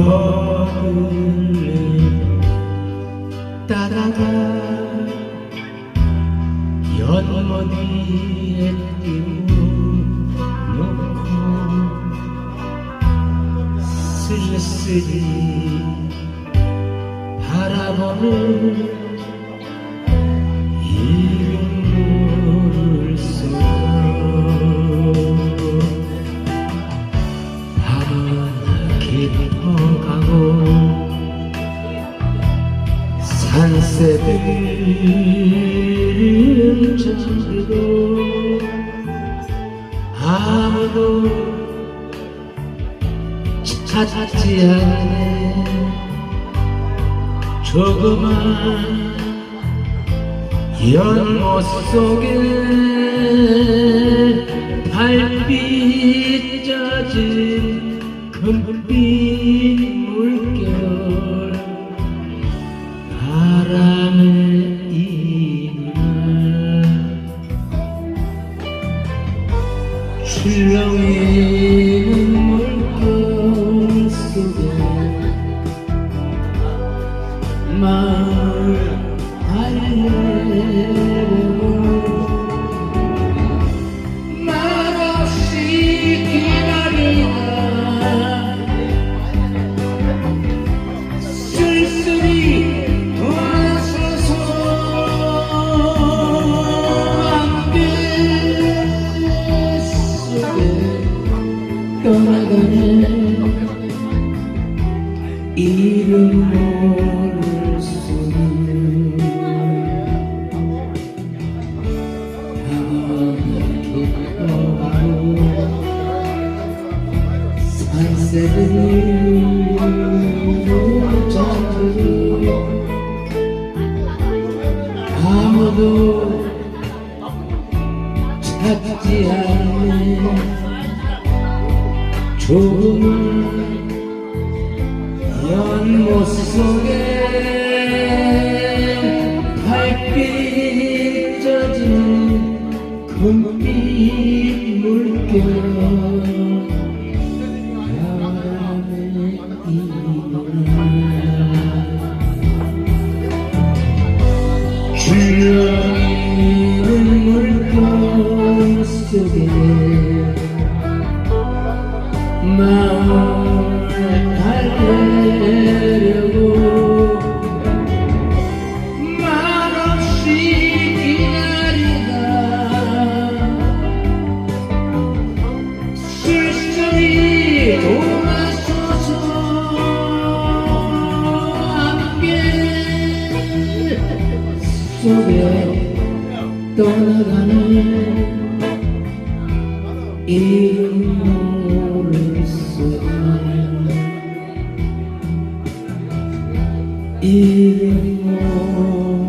너를 따라가 연못위에 띄워놓고 쓸쓸히 바라보는 산새들은 잠들고 아무도 찾지 않네 조그만 연못 속에 달빛 젖은 이나 출렁이는 물결 속에 마을 달래고 산새들이 잠들고 아무도 찾지 않네 조금은 연못 속에 달빛 젖은 금빛 물결 줄렁이는 물결 속에 마음을 달래려고 말없이 기다리다. 쓸쓸히 속에 떠나가는 이 눈물 속에 이 눈물